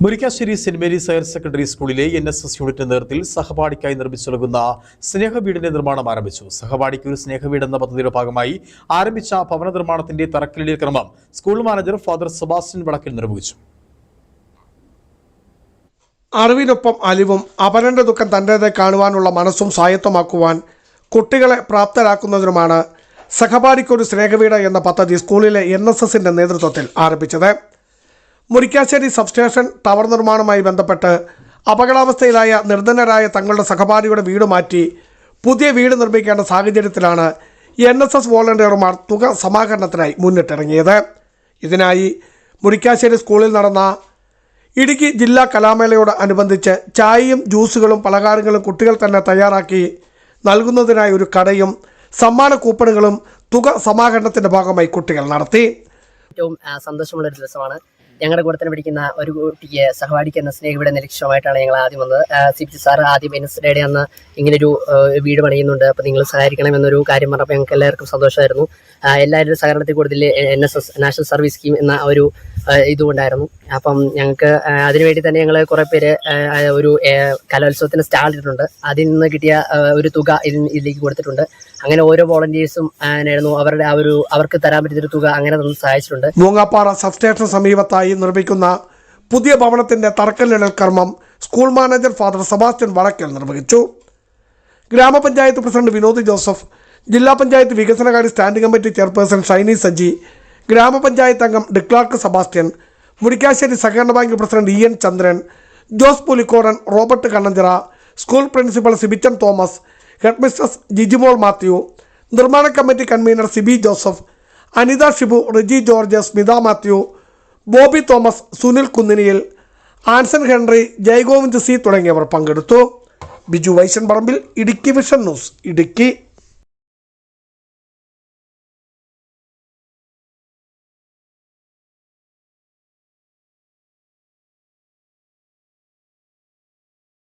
Murikkassery saint Mary's higher secondary സ്കൂളിലെ N S S unit നേതൃത്വത്തിൽ സഹപാഠിക്കായി നിർമ്മിച്ചു നൽകുന്ന സ്നേഹവീടിന്റെ നിർമ്മാണം ആരംഭിച്ചു. സഹപാഠിക്ക് ഒരു സ്നേഹവീട് എന്ന പദ്ധതിയുടെ ഭാഗമായി ആരംഭിച്ച ഭവന നിർമ്മാണത്തിന്റെ തറക്കല്ലിടൽ ക്രമം school manager father Sebastian Vadakkil നിർവഹിച്ചു. അറിവിനൊപ്പം അലിവും അപരന്റെ ദുഃഖം തന്റേത് കാണുവാനുള്ള മനസ്സും സ്വായത്തമാക്കുവാൻ കുട്ടികളെ പ്രാപ്തരാക്കുന്നതിനുമാണ് സഹപാഠിക്കൊരു സ്നേഹവീട് എന്ന പദ്ധതി സ്കൂളിലെ എൻ എസ് എസിന്റെ നേതൃത്വത്തിൽ ആരംഭിച്ചത്. മുരിക്കാശ്ശേരി സബ്സ്റ്റേഷൻ ടവർ നിർമ്മാണവുമായി ബന്ധപ്പെട്ട് അപകടാവസ്ഥയിലായ നിർധനരായ തങ്ങളുടെ സഹപാഠിയുടെ വീട് മാറ്റി പുതിയ വീട് നിർമ്മിക്കേണ്ട സാഹചര്യത്തിലാണ് എൻ എസ് എസ് വോളണ്ടിയർമാർ തുക സമാഹരണത്തിനായി മുന്നിട്ടിറങ്ങിയത്. ഇതിനായി മുരിക്കാശ്ശേരി സ്കൂളിൽ നടന്ന ഇടുക്കി ജില്ലാ കലാമേളയോട് അനുബന്ധിച്ച് ചായയും ജ്യൂസുകളും പലഹാരങ്ങളും കുട്ടികൾ തന്നെ തയ്യാറാക്കി നൽകുന്നതിനായി ഒരു കടയും സമ്മാന കൂപ്പണുകളും തുക സമാഹരണത്തിന്റെ ഭാഗമായി കുട്ടികൾ നടത്തി. ഏറ്റവും സന്തോഷമുള്ള ഒരു ദിവസമാണ്. ഞങ്ങളുടെ കൂടെ തന്നെ പഠിക്കുന്ന ഒരു കുട്ടിക്ക് സഹപാഠിക്ക് എന്ന സ്നേഹിയുടെ ലക്ഷ്യമായിട്ടാണ് ഞങ്ങൾ ആദ്യം വന്നത്. സി പി സാർ ആദ്യം എൻ എസ് ഡേയുടെ അന്ന് ഇങ്ങനൊരു വീട് പണിയുന്നുണ്ട്. അപ്പോൾ നിങ്ങൾ സഹകരിക്കണം എന്നൊരു കാര്യം പറഞ്ഞപ്പോൾ ഞങ്ങൾക്ക് എല്ലാവർക്കും സന്തോഷമായിരുന്നു. എല്ലാവരുടെയും എല്ലാവരുടെ സഹകരണത്തിൽ കൂടുതൽ N S S national service scheme എന്ന ഒരു ഇതുകൊണ്ടായിരുന്നു അപ്പം ഞങ്ങൾക്ക് അതിനു അതിനുവേണ്ടി തന്നെ ഞങ്ങൾ കുറേ പേര് ഒരു കലോത്സവത്തിന് സ്റ്റാൾ ഇട്ടിട്ടുണ്ട്. അതിൽ നിന്ന് കിട്ടിയ ഒരു തുക ഇതിലേക്ക് കൊടുത്തിട്ടുണ്ട്. അങ്ങനെ ഓരോ വോളണ്ടിയേഴ്സും ആയിരുന്നു അവരുടെ ആ ഒരു അവർക്ക് തരാൻ പറ്റുന്നൊരു തുക അങ്ങനെ തന്നെ സഹായിച്ചിട്ടുണ്ട്. മൂങ്ങാപ്പാറ സബ് സബ്സ്റ്റേഷൻ സമീപത്തായി നിർമ്മിക്കുന്ന പുതിയ ഭവനത്തിന്റെ തറക്കല്ലിടൽ കർമ്മം school manager father Sebastian Vadakkal നിർവഹിച്ചു. ഗ്രാമപഞ്ചായത്ത് പ്രസിഡന്റ് വിനോദ് ജോസഫ് ജില്ലാ പഞ്ചായത്ത് വികസനകാര്യ standing committee chairperson Shiny Saji ഗ്രാമപഞ്ചായത്ത് അംഗം ഡിക്ലാർക്ക് സെബാസ്റ്റ്യൻ മുരിക്കാശ്ശേരി സഹകരണ bank president E N Chandran Jose Pulikkodan Robert Kannanchira school principal Sibichan Thomas headmistress Jijimol Mathew നിർമ്മാണ committee convener Sibi Joseph Anitha Shibu Riji George Smitha Mathew Bobby Thomas Sunil Kunniniyil Anson Henry Jayagovind C തുടങ്ങിയവർ പങ്കെടുത്തു. Biju Vaishan Parambil Idukki vision news Idukki.